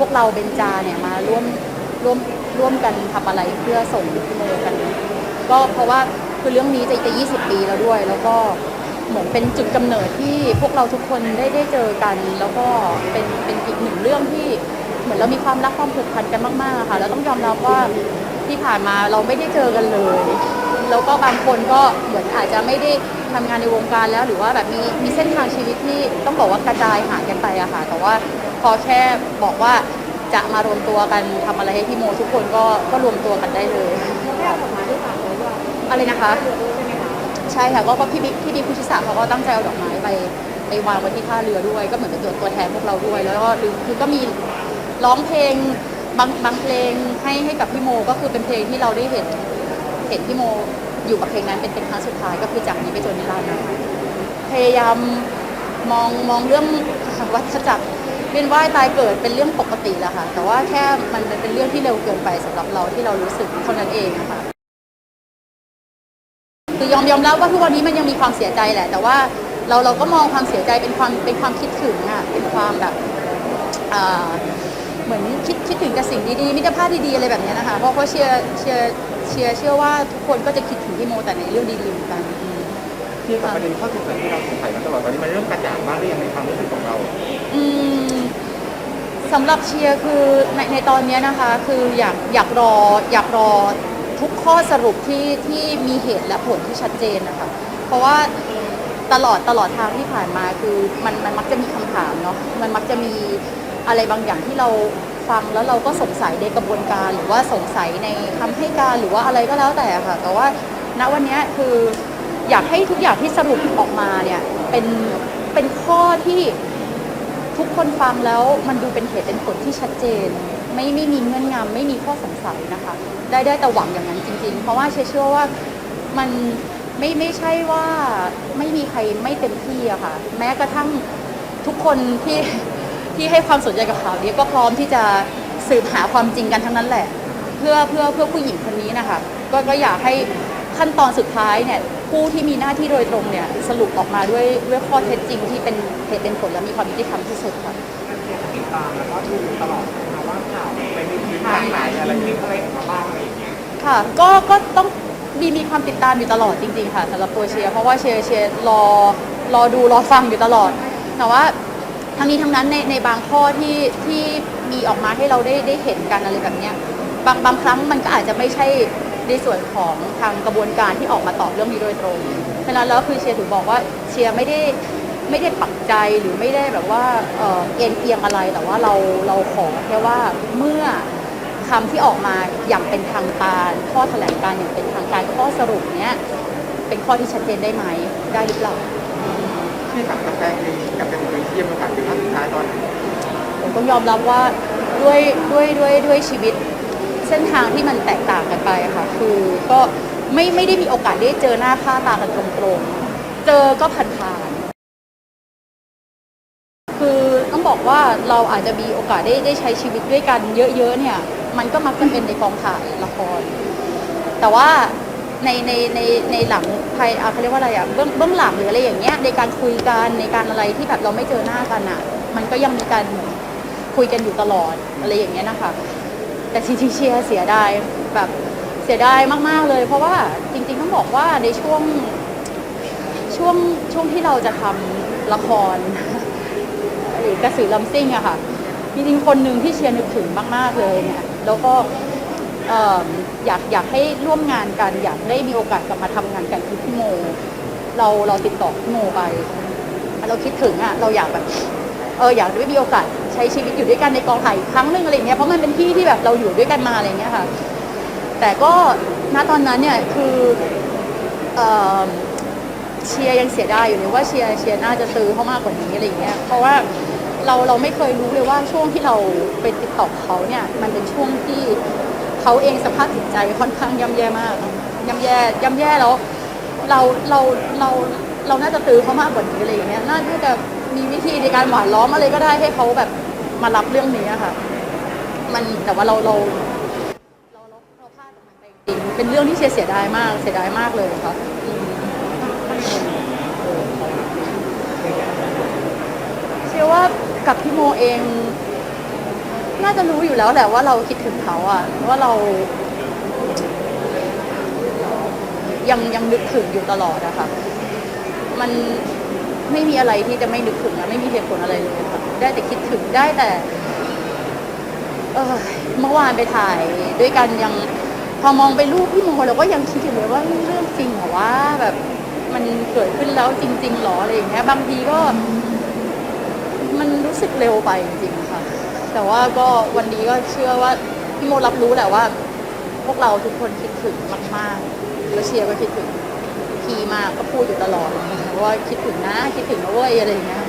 พวกเราเบนจาเนี่ยมาร่วมร่วมร่วมกันทำอะไรเพื่อส่งพี่โมกัน ก็เพราะว่าคือเรื่องนี้จะจะ 20 ปีแล้วด้วย แล้วก็เหมือนเป็นจุดกำเนิดที่พวกเราทุกคนได้ได้เจอกัน แล้วก็เป็นเป็นอีกหนึ่งเรื่องที่เหมือนเรามีความรักความผูกพันกันมากๆค่ะแล้วต้องยอมรับว่าที่ผ่านมาเราไม่ได้เจอกันเลย แล้วก็บางคนก็เหมือนอาจจะไม่ได้ทำงานในวงการแล้ว หรือว่าแบบมีมีเส้นทางชีวิตที่ต้องบอกว่ากระจายหายกันไปอะค่ะแต่ว่าพอแค่บอกว่า จะมารวมตัวกันทำอะไรให้พี่โมทุกคนก็ก็รวมตัวกันได้เลยอกมาที่สามเลยด้วยอะไรนะคะ ใช่ค่ะก็พี่บิ๊กพี่บิ๊กพุทธิศักดิ์เขาก็ตั้งใจเอาดอกไม้ไปไปวางไว้ที่ท่าเรือด้วย ก็เหมือนเป็นตัวตัวแทนพวกเราด้วย แล้วก็คือก็มีร้องเพลงบางบางเพลงให้ให้กับพี่โมก็คือเป็นเพลงที่เราได้เห็นเห็นพี่โมอยู่กับเพลงนั้นเป็นเป็นครั้งสุดท้ายก็คือจากนี้ไปจนนิรันดร์พยายามมองมองเรื่องวัฏจักร เวียนว่ายตายเกิดเป็นเรื่องปกติแหละค่ะ แต่ว่าแค่มันเป็นเรื่องที่เร็วเกินไปสำหรับเราที่เรารู้สึกเท่านั้นเองนะคะคือยอมยอมรับว่าทุกวันนี้มันยังมีความเสียใจแหละ แต่ว่าเราเราก็มองความเสียใจเป็นความเป็นความคิดถึงอะเป็นความแบบอ่าเหมือนคิดคิดถึงแต่สิ่งดีๆมิตรภาพดีๆอะไรแบบนี้นะคะ เพราะเพราเชียร์เชียร์เชียร์เชื่อว่าทุกคนก็จะคิดถึงพี่โมแต่ในเรื่องดีๆเหมือนกันอืมที่กับประเด็นข้อสงสัยที่เราสงสัยมาตลอด สำหรับเชียร์คือในในตอนนี้นะคะคืออยากอยากรออยากรอทุกข้อสรุปที่ที่มีเหตุและผลที่ชัดเจนนะคะ เพราะว่าตลอดตลอดทางที่ผ่านมาคือมันมันมักจะมีคำถามเนาะมันมักจะมีอะไรบางอย่างที่เราฟังแล้วเราก็สงสัยในกระบวนการ หรือว่าสงสัยในคำให้การหรือว่าอะไรก็แล้วแต่ค่ะ แต่ว่าณวันนี้คืออยากให้ทุกอย่างที่สรุปออกมาเนี่ยเป็นเป็นข้อที่ ทุกคนฟังแล้วมันดูเป็นเหตุเป็นผลที่ชัดเจน ไม่ไม่มีเงื่อนงำไม่มีข้อสงสัยนะคะ ได้ได้แต่หวังอย่างนั้นจริง ๆ เพราะว่าเชเชื่อว่ามันไม่ไม่ใช่ว่าไม่มีใครไม่เต็มที่อะค่ะ แม้กระทั่งทุกคนที่ที่ให้ความสนใจกับข่าวนี้ก็พร้อมที่จะสืบหาความจริงกันทั้งนั้นแหละ เพื่อเพื่อเพื่อผู้หญิงคนนี้นะคะก็ก็อยากให้ ขั้นตอนสุดท้ายเนี่ยผู้ที่มีหน้าที่โดยตรงเนี่ยสรุปออกมาด้วยด้วยข้อเท็จจริงที่เป็นเหตุเป็นผลและมีความยุติธรรมที่สุดค่ะติดตามแล้วก็ดูตลอดนะว่าข่าวไปในทิศทางไหนอะไรคลิปอะไรออกมาบ้างอะไรอย่างเงี้ยค่ะก็ก็ต้องมีมีความติดตามอยู่ตลอดจริงๆค่ะสำหรับตัวเชียร์เพราะว่าเชียร์เชียร์รอรอดูรอฟังอยู่ตลอด แต่ว่าทั้งนี้ทั้งนั้นในในบางข้อที่ที่มีออกมาให้เราได้ได้เห็นกันอะไรแบบเนี้ยบางบางครั้งมันก็อาจจะไม่ใช่ ในส่วนของทางกระบวนการที่ออกมาตอบเรื่องนี้โดยตรงฉะนั้นแล้วคือเชียร์ถึงบอกว่าเชียร์ไม่ได้ไม่ได้ปักใจหรือไม่ได้แบบว่าเอ่อเอ็นเอียงอะไรแต่ว่าเราเราขอแค่ว่าเมื่อคำที่ออกมาอย่างเป็นทางการข้อแถลงการอย่างเป็นทางการข้อสรุปเนี้ยเป็นข้อที่ชัดเจนได้ไหมได้หรือเปล่าที่กับกาแฟเองกับเป็นคนเยี่ยมโอกาสถึงครั้งสุดท้ายตอนไหนผมต้องยอมรับว่าด้วยด้วยด้วยด้วยชีวิต เส้นทางที่มันแตกต่างกันไปค่ะ คือก็ไม่ไม่ได้มีโอกาสได้เจอหน้าค่าตากันตรงๆ เจอก็ผ่านๆคือต้องบอกว่าเราอาจจะมีโอกาสได้ได้ใช้ชีวิตด้วยกันเยอะๆเนี่ย มันก็มักจะเป็นในกองถ่ายละคร แต่ว่าในในในในหลังภายเขาเรียกว่าอะไรอะเบื้องเบื้องหลังหรืออะไรอย่างเงี้ยในการคุยกันในการอะไรที่แบบเราไม่เจอหน้ากันอะมันก็ยังมีการคุยกันอยู่ตลอดอะไรอย่างเงี้ยนะคะ แต่จริงๆเชียร์เสียดายแบบเสียดายมากๆเลย เพราะว่าจริง ๆ ต้องบอกว่าในช่วงช่วงช่วงที่เราจะทำละครหรือกระสือลำซิ่งอะค่ะจริงๆคนหนึ่งที่เชียร์นึกถึงมาก ๆ เลยเนี่ยแล้วก็ออยากอยากให้ร่วมงานกัน อยากได้มีโอกาสกลับมาทำงานกันคือพี่โม เราเราติดต่อพี่โมไป เราคิดถึงอะเราอยากแบบเอออยากได้มีโอกาส ช้ชีวิตอยู่ด้วยกันในกองถ่ายอีกครั้งหนึ่งอะไรอย่างเงี้ยเพราะมันเป็นที่ที่แบบเราอยู่ด้วยกันมาอะไรอย่างเงี้ยค่ะ แต่ก็ณตอนนั้นเนี่ยคือเอ่อเชียร์ยังเสียดายอยู่เลยว่าเชียร์เชียร์น่าจะซื้อเขามากกว่านี้อะไรอย่างเงี้ยเพราะว่าเราเราไม่เคยรู้เลยว่าช่วงที่เราไปติดต่อเขาเนี่ยมันเป็นช่วงที่เขาเองสภาพจิตใจค่อนข้างย่ำแย่มากย่ำแย่ย่ำแย่แล้วเราเราเราเราน่าจะตื้อเขามากกว่านี้อะไรอย่างเงี้ยน่าจะมีวิธีในการหวานล้อมอะไรก็ได้ให้เขาแบบ มารับเรื่องนี้อะค่ะ มันแต่ว่าเราเราเราเราเราพลาดตรงนั้นไปจริงเป็นเรื่องที่เชียร์เสียดายมากเสียดายมากเลยค่ะอืมเชื่อว่ากับพี่โมเอง น่าจะรู้อยู่แล้วแหละว่าเราคิดถึงเขาอะว่าเรา ยังยังนึกถึงอยู่ตลอดอะคะ มันไม่มีอะไรที่จะไม่นึกถึงอะไม่มีเหตุผลอะไรเลยค่ะ ได้แต่คิดถึงได้แต่ เออเมื่อวานไปถ่ายด้วยกันยังพอมองไปรูปพี่โมเราก็ยังคิดอยู่เลยว่าเรื่องจริงเหรอว่าแบบมันเกิดขึ้นแล้วจริงๆหรออะไรอย่างเงี้ย บางทีก็ มันรู้สึกเร็วไปจริงๆค่ะ แต่ว่าก็วันนี้ก็เชื่อว่าพี่โมรับรู้แหละว่า พวกเราทุกคนคิดถึงมากๆแล้วเชียร์ก็คิดถึงพีมากก็พูดอยู่ตลอดนะคะว่าคิดถึงนะคิดถึงนะเว้ยอะไรอย่างเงี้ย